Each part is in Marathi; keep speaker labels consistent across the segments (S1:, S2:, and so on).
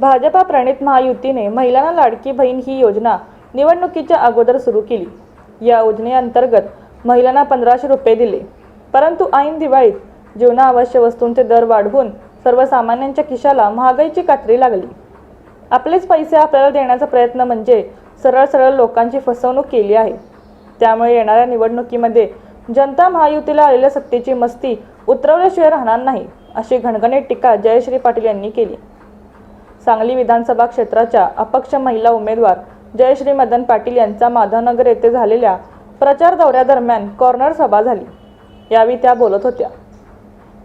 S1: भाजपा प्रणित महायुतीने महिलांना लाडकी बहीण ही योजना निवडणुकीच्या अगोदर सुरू केली. या योजनेअंतर्गत महिलांना पंधराशे रुपये दिले. परंतु ऐन दिवाळीत जीवनावश्यक वस्तूंचे दर वाढवून सर्वसामान्यांच्या खिशाला महागाईची कात्री लागली. आपलेच पैसे आपल्याला देण्याचा प्रयत्न म्हणजे सरळ सरळ लोकांची फसवणूक केली आहे. त्यामुळे येणाऱ्या निवडणुकीमध्ये जनता महायुतीला आलेल्या सत्तेची मस्ती उतरवल्याशिवाय राहणार नाही अशी घणघणीत टीका जयश्री पाटील यांनी केली. सांगली विधानसभा क्षेत्राच्या अपक्ष महिला उमेदवार जयश्री मदन पाटील यांचा माधवनगर येथे झालेल्या प्रचार दौऱ्यादरम्यान कॉर्नर सभा झाली. यावेळी त्या बोलत होत्या.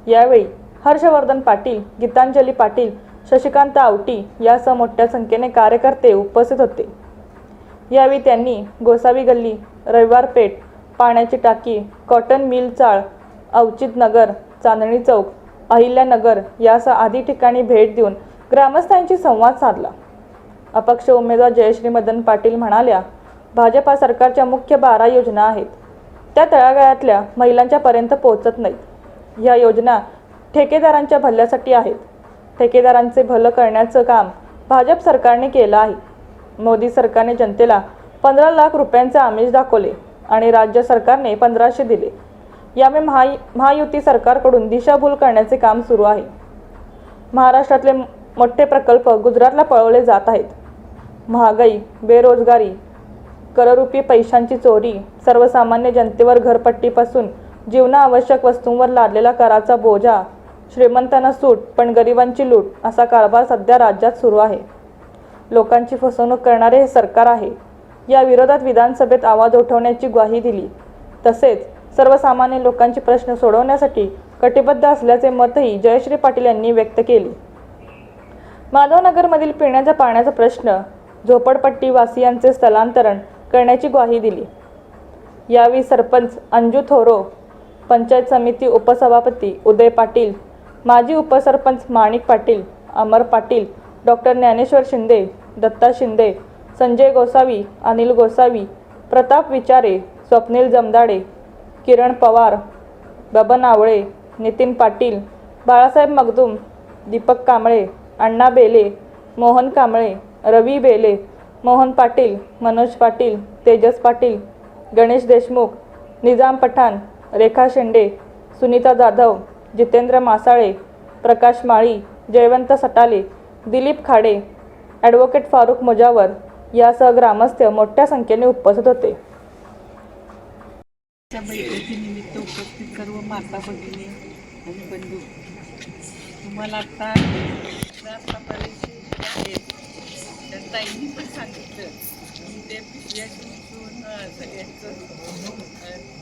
S1: यावेळी हर्षवर्धन पाटील गीतांजली पाटील शशिकांत आवटी यासह मोठ्या संख्येने कार्यकर्ते उपस्थित होते. यावेळी त्यांनी गोसावी गल्ली रविवार पेठ पाण्याची टाकी कॉटन मिल चाळ अवचित नगर चांदणी चौक अहिल्यानगर यासह आदी ठिकाणी भेट देऊन ग्रामस्थांशी संवाद साधला. अपक्ष उमेदवार जयश्री मदन पाटील म्हणाल्या भाजपा सरकारच्या मुख्य बारा योजना आहेत. त्या तळागाळातल्या महिलांच्यापर्यंत पोहोचत नाहीत. या योजना ठेकेदारांच्या भल्यासाठी आहेत. ठेकेदारांचे भलं करण्याचं काम भाजप सरकारने केलं आहे. मोदी सरकारने जनतेला पंधरा लाख रुपयांचे आमिष दाखवले आणि राज्य सरकारने पंधराशे दिले. यामुळे महा महायुती सरकारकडून दिशाभूल करण्याचे काम सुरू आहे. महाराष्ट्रातले मोठे प्रकल्प गुजरातला पळवले जात आहेत. महागाई बेरोजगारी कररूपी पैशांची चोरी सर्वसामान्य जनतेवर घरपट्टीपासून जीवनावश्यक वस्तूंवर लादलेला कराचा बोजा श्रीमंतांना सूट पण गरिबांची लूट असा कारभार सध्या राज्यात सुरू आहे. लोकांची फसवणूक करणारे हे सरकार आहे. या विरोधात विधानसभेत आवाज उठवण्याची ग्वाही दिली. तसेच सर्वसामान्य लोकांचे प्रश्न सोडवण्यासाठी कटिबद्ध असल्याचे मतही जयश्री पाटील यांनी व्यक्त केले. माधवनगरमधील पिण्याच्या पाण्याचा प्रश्न झोपडपट्टीवासियांचे स्थलांतरण करण्याची ग्वाही दिली. यावेळी सरपंच अंजू थोरो पंचायत समिती उपसभापती उदय पाटील माजी उपसरपंच माणिक पाटील अमर पाटील डॉक्टर ज्ञानेश्वर शिंदे दत्ता शिंदे संजय गोसावी अनिल गोसावी प्रताप विचारे स्वप्नील जमदाडे किरण पवार बबन आवळे नितीन पाटील बाळासाहेब मगदूम दीपक कांबळे अण्णा बेले मोहन कांबळे रवी बेले मोहन पाटील मनोज पाटील तेजस पाटील गणेश देशमुख निजाम पठाण रेखा शेंडे सुनीता जाधव जितेंद्र मासाळे प्रकाश माळी जयवंत सटाले दिलीप खाडे ॲडव्होकेट फारुख मुजावर यासह ग्रामस्थ मोठ्या संख्येने उपस्थित होते.
S2: बैठकीनिमित्त उपस्थित सर्व माता भगिनी आणि बंधू तुम्हाला आता आता आहेत त्या ताईंनी पण सांगितलं की ते पिशव्या घेऊन सगळ्यांचं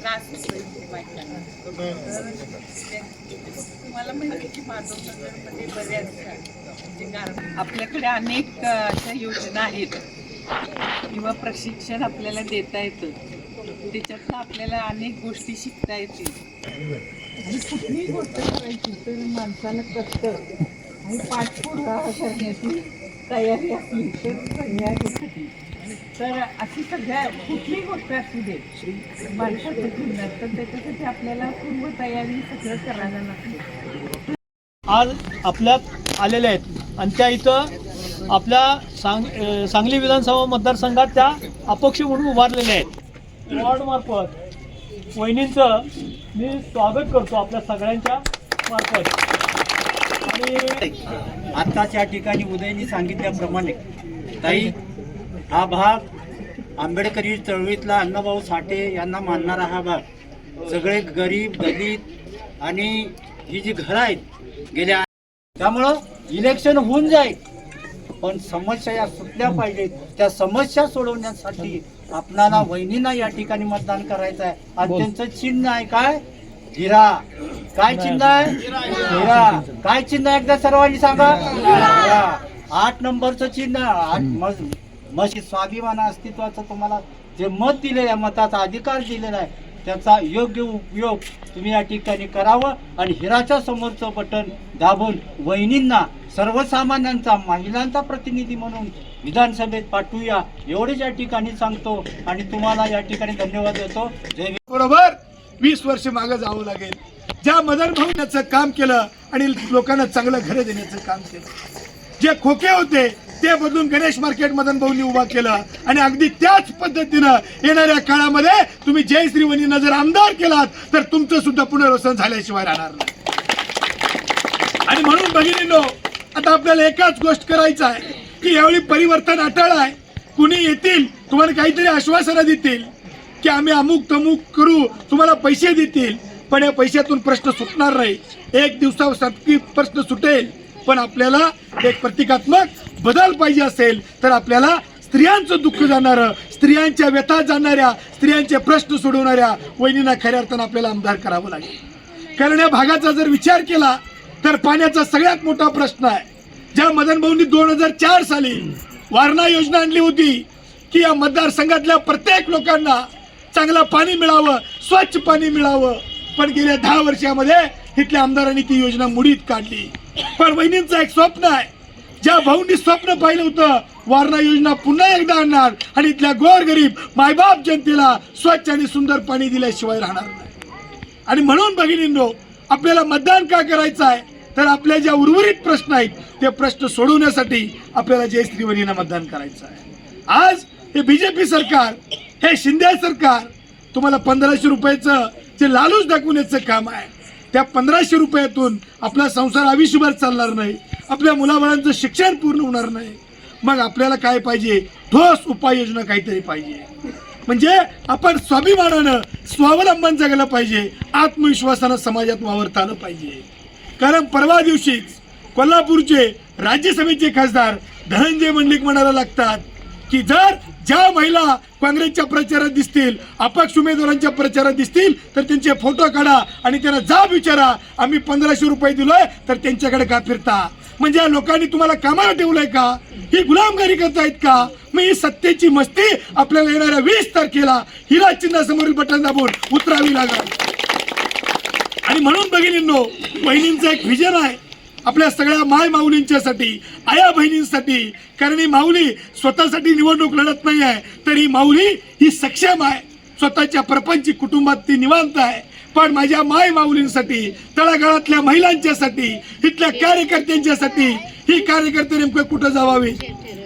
S2: त्रास होतो बायकांना तुम्हाला माहिती की माधवनगरमध्ये बऱ्याचशा म्हणजे कारण आपल्याकडे अनेक अशा योजना आहेत. किंवा प्रशिक्षण आपल्याला देता येतं. त्याच्यातनं आपल्याला अनेक गोष्टी शिकता येतील. आणि कुठलीही गोष्ट करायची तर माणसाला कष्ट. आणि पाठपुरावा करण्याची तयारी असली तर सगळ्या तर अशी सगळ्या कुठली गोष्ट असू दे माणसाच्या जीवनात तर त्याच्यासाठी आपल्याला पूर्व तयारी सगळं करायला लागते.
S3: आज आपल्यात आलेल्या आहेत. आणि त्या इथं आपल्या सांग सांगली विधानसभा मतदारसंघात त्या अपक्ष म्हणून उभारलेल्या आहेत. वॉर्डमार्फत वहिनींचं मी स्वागत करतो आपल्या सगळ्यांच्या मार्फत. आणि
S4: आत्ताच्या ठिकाणी उदयनी सांगितल्याप्रमाणे ताई हा भाग आंबेडकरी चळवळीतला अण्णाभाऊ साठे यांना मानणारा हा भाग. सगळे गरीब दलित आणि ही जी घरं आहेत गेल्या त्यामुळं इलेक्शन होऊन जाईल. पण समस्या या सुटल्या पाहिजेत. त्या समस्या सोडवण्यासाठी आपणाला वहिनींना या ठिकाणी मतदान करायचं आहे आणि त्यांचं चिन्ह आहे काय? हिरा काय चिन्ह आहे? हिरा काय चिन्ह आहे एकदा सर्वांनी सांगा? हिरा. आठ नंबरचं चिन्ह आठ मग स्वाभिमान अस्तित्वाचं तुम्हाला जे मत दिलेलं आहे मताचा अधिकार दिलेला आहे त्याचा योग्य उपयोग तुम्ही या ठिकाणी करावं आणि हिराच्या समोरचं बटन दाबून वहिनींना सर्वसामान्यांचा महिलांचा प्रतिनिधी म्हणून विधानसभेत पाठवूया. एवढेच या ठिकाणी सांगतो आणि तुम्हाला या ठिकाणी धन्यवाद देतो. जय.
S5: बरोबर? वीस वर्ष मागे जावं लागेल. ज्या मदन भाऊ काम केलं आणि लोकांना चांगलं घरं देण्याचं काम केलं. जे खोके होते ते बदलून गणेश मार्केट मदन भाऊंनी उभा केलं आणि अगदी त्याच पद्धतीनं येणाऱ्या काळामध्ये तुम्ही जय श्रीवणीनं जर आमदार केलात तर तुमचं सुद्धा पुनर्वसन झाल्याशिवाय राहणार नाही. आणि म्हणून भगिनींनो आता आपल्याला एकाच गोष्ट करायचं आहे की यावेळी परिवर्तन अटळ आहे. कुणी येतील तुम्हाला काहीतरी आश्वासनं देतील. की आम्ही अमुक तमुक करू तुम्हाला पैसे देतील. पण या पैशातून प्रश्न सुटणार नाही. एक दिवसासाठी प्रश्न सुटेल. पण आपल्याला एक प्रतिकात्मक बदल पाहिजे असेल तर आपल्याला स्त्रियांचं दुःख जाणारं स्त्रियांच्या व्यथा जाणाऱ्या स्त्रियांचे प्रश्न सोडवणाऱ्या वहिनींना खऱ्या अर्थानं आपल्याला आमदार करावं लागेल. कारण या भागाचा जर विचार केला तर पाण्याचा सगळ्यात मोठा प्रश्न आहे. ज्या मदन भाऊंनी दोन हजार चार साली वारणा योजना आणली होती की या मतदारसंघातल्या प्रत्येक लोकांना चांगलं पाणी मिळावं स्वच्छ पाणी मिळावं. पण गेल्या दहा वर्षामध्ये इथल्या आमदारांनी ती योजना मुडीत काढली. पण वहिनींचं एक स्वप्न आहे. ज्या भाऊंनी स्वप्न पाहिलं होतं वारणा योजना पुन्हा एकदा आणणार आणि इथल्या गोरगरीब मायबाप जनतेला स्वच्छ आणि सुंदर पाणी दिल्याशिवाय राहणार नाही. आणि म्हणून भगिनींनो आपल्याला मतदान का करायचं आहे? तर आपल्या ज्या उर्वरित प्रश्न आहेत ते प्रश्न सोडवण्यासाठी आपल्याला जय श्रीवणीनं मतदान करायचं आहे. आज हे बीजेपी सरकार हे शिंदे सरकार तुम्हाला पंधराशे रुपयाचं जे लालूच दाखवण्याचं काम आहे त्या पंधराशे रुपयातून आपला संसार आयुष्यभर चालणार नाही आपल्या मुलाबाळांचं शिक्षण पूर्ण होणार नाही. मग आपल्याला काय पाहिजे? ठोस उपाययोजना काहीतरी पाहिजे. म्हणजे आपण स्वाभिमानानं स्वावलंबन जगलं पाहिजे आत्मविश्वासानं समाजात वावरता आलं पाहिजे. कारण परवा दिवशीच कोल्हापूरचे राज्यसभेचे खासदार धनंजय मंडलिक म्हणायला लागतात की जर ज्या महिला काँग्रेसच्या प्रचारात दिसतील अपक्ष उमेदवारांच्या प्रचारात दिसतील तर त्यांचे फोटो काढा आणि त्यांना जाब विचारा. आम्ही पंधराशे रुपये दिलोय तर त्यांच्याकडे का फिरता? म्हणजे या लोकांनी तुम्हाला कामाला ठेवलंय का? ही गुलामगारी करतायत का? मग ही सत्तेची मस्ती आपल्याला येणाऱ्या वीस तारखेला हिरा चिन्हासमोरील बटन दाबून उतरावी लागल. आणि म्हणून बघिनींनो बहिणींचं एक व्हिजन आहे. आपल्या सगळ्या माय माऊलींच्यासाठी आया बहिणींसाठी कारण ही माऊली स्वतःसाठी निवडणूक लढत नाही आहे तर ही माऊली ही सक्षम आहे. स्वतःच्या प्रपंची कुटुंबात ती निवांत आहे. पण माझ्या माय माऊलींसाठी तळागाळातल्या महिलांच्यासाठी इथल्या कार्यकर्त्यांच्यासाठी ही कार्यकर्ते नेमकं कुठं जावावी?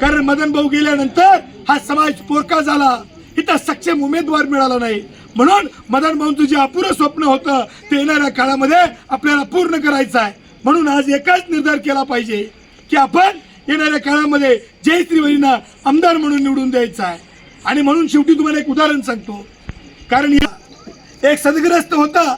S5: कारण मदन भाऊ गेल्यानंतर हा समाज पोरका झाला. इथं सक्षम उमेदवार मिळाला नाही. म्हणून मदन भाऊंचं जे अपुरं स्वप्न होतं ते येणाऱ्या काळामध्ये आपल्याला पूर्ण करायचं आहे. म्हणून आज एकाच निर्धार केला पाहिजे की आपण येणाऱ्या काळामध्ये जय श्रीवरींना आमदार म्हणून निवडून द्यायचा आहे. आणि म्हणून शेवटी तुम्हाला एक उदाहरण सांगतो. कारण या एक सदग्रस्त होता.